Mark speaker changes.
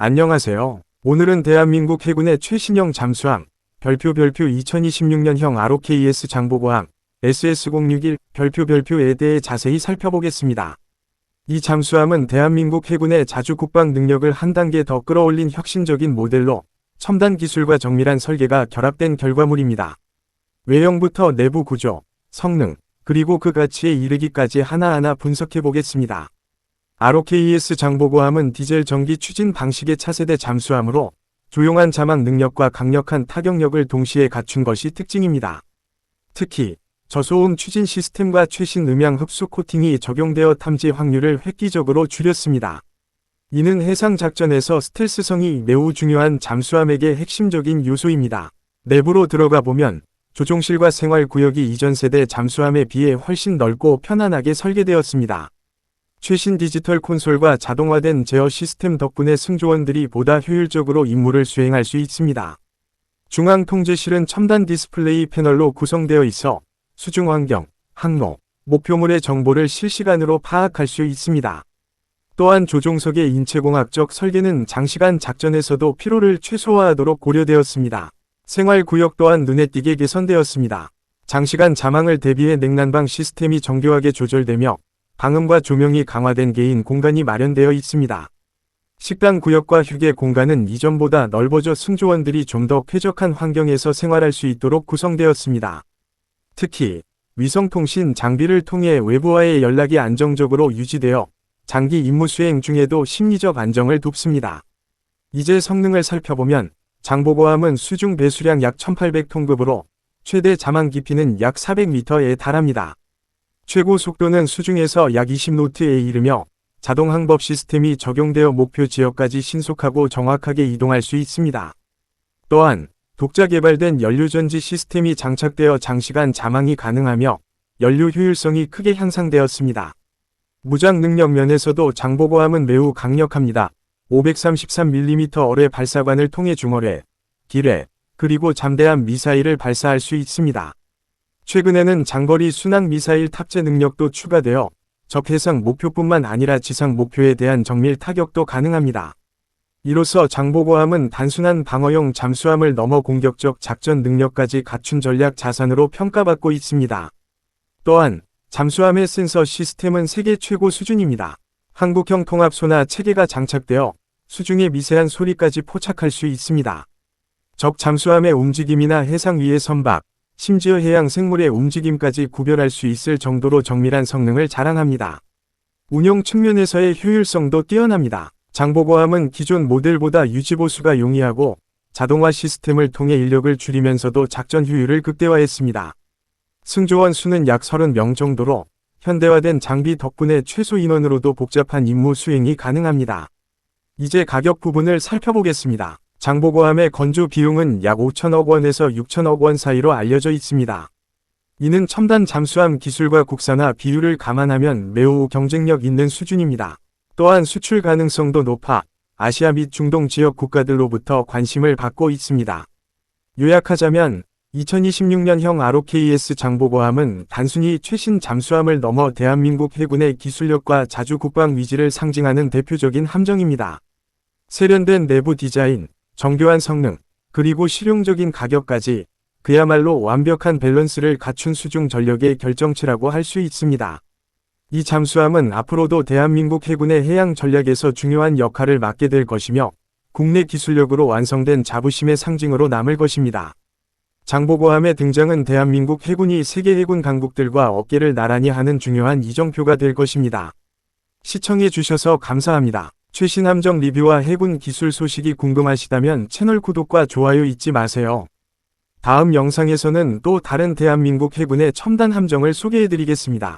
Speaker 1: 안녕하세요. 오늘은 대한민국 해군의 최신형 잠수함, 별표 별표 2026년형 ROKS 장보고함, SS-061 별표 별표에 대해 자세히 살펴보겠습니다. 이 잠수함은 대한민국 해군의 자주 국방 능력을 한 단계 더 끌어올린 혁신적인 모델로 첨단 기술과 정밀한 설계가 결합된 결과물입니다. 외형부터 내부 구조, 성능, 그리고 그 가치에 이르기까지 하나하나 분석해 보겠습니다. ROKES 장보고함은 디젤 전기 추진 방식의 차세대 잠수함으로 조용한 자막 능력과 강력한 타격력을 동시에 갖춘 것이 특징입니다. 특히 저소음 추진 시스템과 최신 음향 흡수 코팅이 적용되어 탐지 확률을 획기적으로 줄였습니다. 이는 해상 작전에서 스텔스성이 매우 중요한 잠수함에게 핵심적인 요소입니다. 내부로 들어가 보면 조종실과 생활구역이 이전 세대 잠수함에 비해 훨씬 넓고 편안하게 설계되었습니다. 최신 디지털 콘솔과 자동화된 제어 시스템 덕분에 승조원들이 보다 효율적으로 임무를 수행할 수 있습니다. 중앙 통제실은 첨단 디스플레이 패널로 구성되어 있어 수중 환경, 항로, 목표물의 정보를 실시간으로 파악할 수 있습니다. 또한 조종석의 인체공학적 설계는 장시간 작전에서도 피로를 최소화하도록 고려되었습니다. 생활구역 또한 눈에 띄게 개선되었습니다. 장시간 자망을 대비해 냉난방 시스템이 정교하게 조절되며 방음과 조명이 강화된 개인 공간이 마련되어 있습니다. 식당 구역과 휴게 공간은 이전보다 넓어져 승조원들이 좀 더 쾌적한 환경에서 생활할 수 있도록 구성되었습니다. 특히 위성통신 장비를 통해 외부와의 연락이 안정적으로 유지되어 장기 임무 수행 중에도 심리적 안정을 돕습니다. 이제 성능을 살펴보면 장보고함은 수중 배수량 약 1800톤급으로 최대 자망 깊이는 약 400m에 달합니다. 최고 속도는 수중에서 약 20노트에 이르며 자동 항법 시스템이 적용되어 목표 지역까지 신속하고 정확하게 이동할 수 있습니다. 또한 독자 개발된 연료전지 시스템이 장착되어 장시간 자망이 가능하며 연료 효율성이 크게 향상되었습니다. 무장 능력 면에서도 장보고함은 매우 강력합니다. 533mm 어뢰 발사관을 통해 중어뢰, 기뢰, 그리고 잠대함 미사일을 발사할 수 있습니다. 최근에는 장거리 순항 미사일 탑재 능력도 추가되어 적해상 목표뿐만 아니라 지상 목표에 대한 정밀 타격도 가능합니다. 이로써 장보고함은 단순한 방어용 잠수함을 넘어 공격적 작전 능력까지 갖춘 전략 자산으로 평가받고 있습니다. 또한 잠수함의 센서 시스템은 세계 최고 수준입니다. 한국형 통합 소나 체계가 장착되어 수중의 미세한 소리까지 포착할 수 있습니다. 적 잠수함의 움직임이나 해상 위의 선박, 심지어 해양 생물의 움직임까지 구별할 수 있을 정도로 정밀한 성능을 자랑합니다. 운용 측면에서의 효율성도 뛰어납니다. 장보고함은 기존 모델보다 유지보수가 용이하고 자동화 시스템을 통해 인력을 줄이면서도 작전 효율을 극대화했습니다. 승조원 수는 약 30명 정도로 현대화된 장비 덕분에 최소 인원으로도 복잡한 임무 수행이 가능합니다. 이제 가격 부분을 살펴보겠습니다. 장보고함의 건조 비용은 약 5천억 원에서 6천억 원 사이로 알려져 있습니다. 이는 첨단 잠수함 기술과 국산화 비율을 감안하면 매우 경쟁력 있는 수준입니다. 또한 수출 가능성도 높아 아시아 및 중동 지역 국가들로부터 관심을 받고 있습니다. 요약하자면 2026년형 ROKS 장보고함은 단순히 최신 잠수함을 넘어 대한민국 해군의 기술력과 자주 국방 위지를 상징하는 대표적인 함정입니다. 세련된 내부 디자인, 정교한 성능, 그리고 실용적인 가격까지 그야말로 완벽한 밸런스를 갖춘 수중 전력의 결정체라고 할 수 있습니다. 이 잠수함은 앞으로도 대한민국 해군의 해양 전략에서 중요한 역할을 맡게 될 것이며 국내 기술력으로 완성된 자부심의 상징으로 남을 것입니다. 장보고함의 등장은 대한민국 해군이 세계 해군 강국들과 어깨를 나란히 하는 중요한 이정표가 될 것입니다. 시청해 주셔서 감사합니다. 최신 함정 리뷰와 해군 기술 소식이 궁금하시다면 채널 구독과 좋아요 잊지 마세요. 다음 영상에서는 또 다른 대한민국 해군의 첨단 함정을 소개해 드리겠습니다.